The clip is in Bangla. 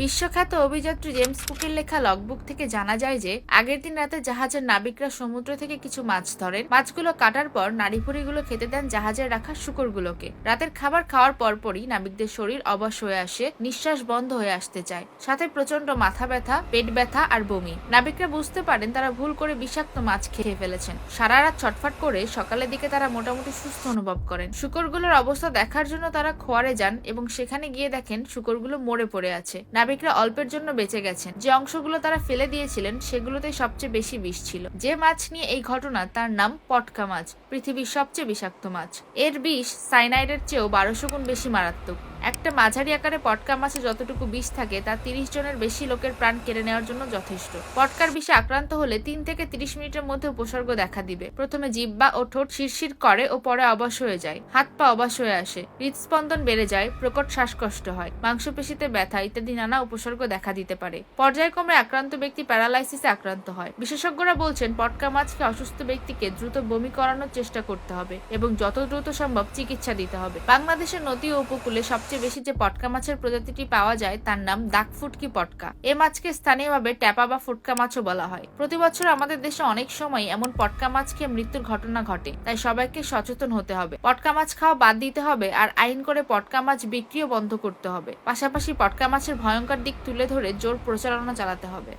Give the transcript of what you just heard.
বিশ্বখ্যাত অভিযাত্রী জেমস কুকের লেখা লগবুক থেকে জানা যায় যে, আগের দিন রাতে জাহাজের নাবিকরা সমুদ্র থেকে কিছু মাছ ধরেন। মাছগুলো কাটার পর নাড়িভুড়িগুলো খেতে দেন জাহাজে রাখা শুকরগুলোকে। রাতের খাবার খাওয়ার পরপরই নাবিকদের শরীর অবশ হয়ে আসে, নিঃশ্বাস বন্ধ হয়ে আসতে চায়। সাথে প্রচণ্ড মাথা ব্যথা, পেট ব্যথা আর বমি। নাবিকরা বুঝতে পারেন তারা ভুল করে বিষাক্ত মাছ খেয়ে ফেলেছেন। সারা রাত ছটফট করে সকালের দিকে তারা মোটামুটি সুস্থ অনুভব করেন। শুকরগুলোর অবস্থা দেখার জন্য তারা খোয়ারে যান এবং সেখানে গিয়ে দেখেন শুকরগুলো মরে পড়ে আছে। নাবিকরা অল্পের জন্য বেঁচে গেছেন। যে অংশগুলো তারা ফেলে দিয়েছিলেন সেগুলোতে সবচেয়ে বেশি বিষ ছিল। যে মাছ নিয়ে এই ঘটনা, তার নাম পটকা মাছ, পৃথিবীর সবচেয়ে বিষাক্ত মাছ। এর বিষ সাইনাইডের চেয়েও বারোশো গুণ বেশি মারাত্মক। একটা মাঝারি আকারে পটকা মাছে যতটুকু বিষ থাকে, তা তিরিশ জনের বেশি লোকের প্রাণ কেড়ে নেওয়ার জন্য যথেষ্ট। পটকার বিষে আক্রান্ত হলে তিন থেকে তিরিশ মিনিটের মধ্যে উপসর্গ দেখা দিবে। প্রথমে জিব্বা ও ঠোঁট শিরশির করে ও পরে অবশ হয়ে যায়। হাত পা অবশ হয়ে আসে। হৃদস্পন্দন বেড়ে যায়, প্রকট শ্বাসকষ্ট হয়, মাংসপেশিতে ব্যথা ইত্যাদি নানা উপসর্গ দেখা দিতে পারে। পর্যায়ক্রমে আক্রান্ত ব্যক্তি প্যারালাইসিসে আক্রান্ত হয়। বিশেষজ্ঞরা বলছেন, পটকা মাছকে অসুস্থ ব্যক্তিকে দ্রুত বমি করানোর চেষ্টা করতে হবে এবং যত দ্রুত সম্ভব চিকিৎসা দিতে হবে। বাংলাদেশের নদী ও উপকূলে সবচেয়ে বেশি যে পটকা মাছের প্রজাতিটি পাওয়া যায়, তার নাম দাগ ফুটকি পটকা। এ মাছকে স্থানীয়ভাবে ট্যাপা বা ফুটকা মাছও বলা হয়। প্রতি বছর আমাদের দেশে অনেক সময় এমন পটকা মাছ খেয়ে মৃত্যুর ঘটনা ঘটে, তাই সবাইকে সচেতন হতে হবে। পটকা মাছ খাওয়া বাদ দিতে হবে আর আইন করে পটকা মাছ বিক্রিও বন্ধ করতে হবে। পাশাপাশি পটকা মাছের ভয়ঙ্কর দিক তুলে ধরে জোর প্রচারণা চালাতে হবে।